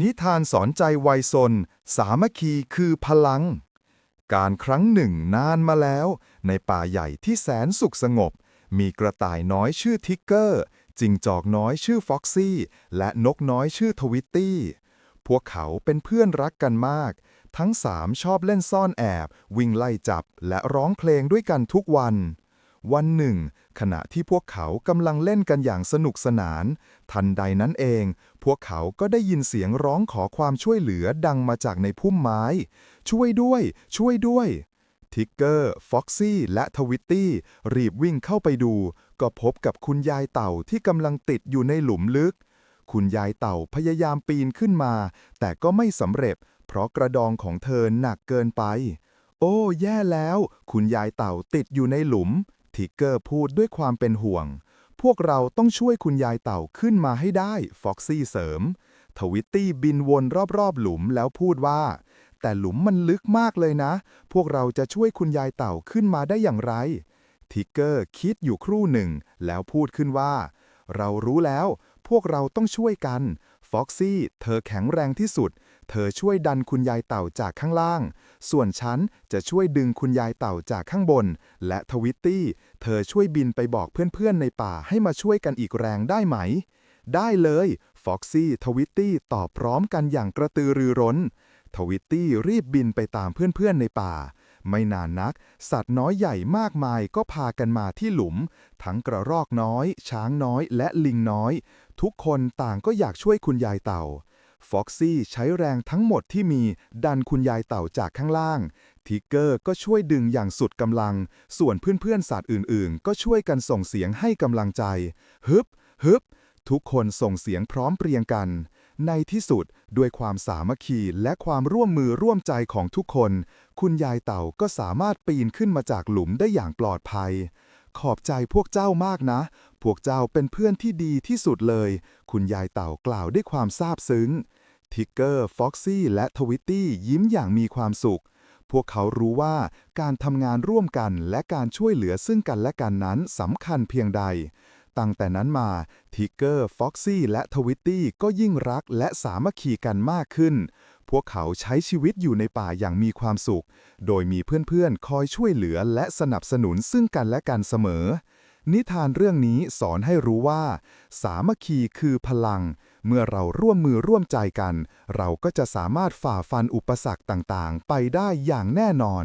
นิทานสอนใจวัยซนสามัคคีคือพลัง การครั้งหนึ่งนานมาแล้ว ในป่าใหญ่ที่แสนสุขสงบ มีกระต่ายน้อยชื่อทิกเกอร์ จิงจอกน้อยชื่อฟ็อกซี่ และนกน้อยชื่อทวิตตี้ พวกเขาเป็นเพื่อนรักกันมาก ทั้งสามชอบเล่นซ่อนแอบ วิ่งไล่จับและร้องเพลงด้วยกันทุกวัน วันหนึ่ง ขณะที่พวกเขากำลังเล่นกันอย่างสนุกสนาน ทันใดนั้นเอง พวกเขาก็ได้ยินเสียงร้องขอความช่วยเหลือดังมาจากในพุ่มไม้ ช่วยด้วย ช่วยด้วย ทิกเกอร์ ฟ็อกซี่ และทวิตตี้ รีบวิ่งเข้าไปดู ก็พบกับคุณยายเต่าที่กำลังติดอยู่ในหลุมลึก คุณยายเต่าพยายามปีนขึ้นมา แต่ก็ไม่สำเร็จ เพราะกระดองของเธอหนักเกินไป โอ้ แย่แล้ว คุณยายเต่าติดอยู่ในหลุม ทิกเกอร์พูดด้วยความเป็นห่วง พวกเราต้องช่วยคุณยายเต่าขึ้นมาให้ได้ ฟ็อกซี่เสริม ทวิตตี้บินวนรอบๆ หลุมแล้วพูดว่า แต่หลุมมันลึกมากเลยนะ พวกเราจะช่วยคุณยายเต่าขึ้นมาได้อย่างไร ทิกเกอร์คิดอยู่ครู่หนึ่ง แล้วพูดขึ้นว่า เรารู้แล้ว พวกเราต้องช่วยกัน ฟ็อกซี่เธอแข็งแรงที่สุด เธอช่วยดันคุณยายเต่าจากข้างล่าง ส่วนฉันจะช่วยดึงคุณยายเต่าจากข้างบน และทวิตตี้ เธอช่วยบินไปบอกเพื่อนๆในป่าให้มาช่วยกันอีกแรงได้ไหม ได้เลยฟ็อกซี่ทวิตตี้ตอบพร้อมกันอย่างกระตือรือร้น ทวิตตี้รีบบินไปตามเพื่อนๆในป่า ไม่นานนัก สัตว์น้อยใหญ่มากมายก็พากันมาที่หลุม ทั้งกระรอกน้อย ช้างน้อยและลิงน้อย ทุกคนต่างก็อยากช่วยคุณยายเต่าฟ็อกซี่ใช้แรงทั้งหมดที่มีดันคุณยายเต่าจากข้างล่าง ทิกเกอร์ก็ช่วยดึงอย่างสุดกำลัง ส่วนเพื่อนๆสัตว์อื่นๆ ก็ช่วยกันส่งเสียงให้กำลังใจ ฮึบฮึบทุกคนส่งเสียงพร้อมเพรียงกัน ในที่สุดด้วยความสามัคคีและความร่วมมือร่วมใจของทุกคน คุณยายเต่าก็สามารถปีนขึ้นมาจากหลุมได้อย่างปลอดภัย ขอบใจพวกเจ้ามากนะ พวกเจ้าเป็นเพื่อนที่ดีที่สุดเลย คุณยายเต่ากล่าวด้วยความซาบซึ้ง ทิกเกอร์ ฟ็อกซี่ และทวิตตี้ยิ้มอย่างมีความสุข พวกเขารู้ว่าการทำงานร่วมกันและการช่วยเหลือซึ่งกันและกันนั้นสำคัญเพียงใด ตั้งแต่นั้นมาทิกเกอร์ฟ็อกซี่และทวิตตี้ก็ยิ่งรักและสามัคคีกันมากขึ้น พวกเขาใช้ชีวิตอยู่ในป่าอย่างมีความสุข โดยมีเพื่อนๆ คอยช่วยเหลือและสนับสนุนซึ่งกันและกันเสมอ นิทานเรื่องนี้สอนให้รู้ว่า สามัคคีคือพลัง เมื่อเราร่วมมือร่วมใจกัน เราก็จะสามารถฝ่าฟันอุปสรรคต่างๆ ไปได้อย่างแน่นอน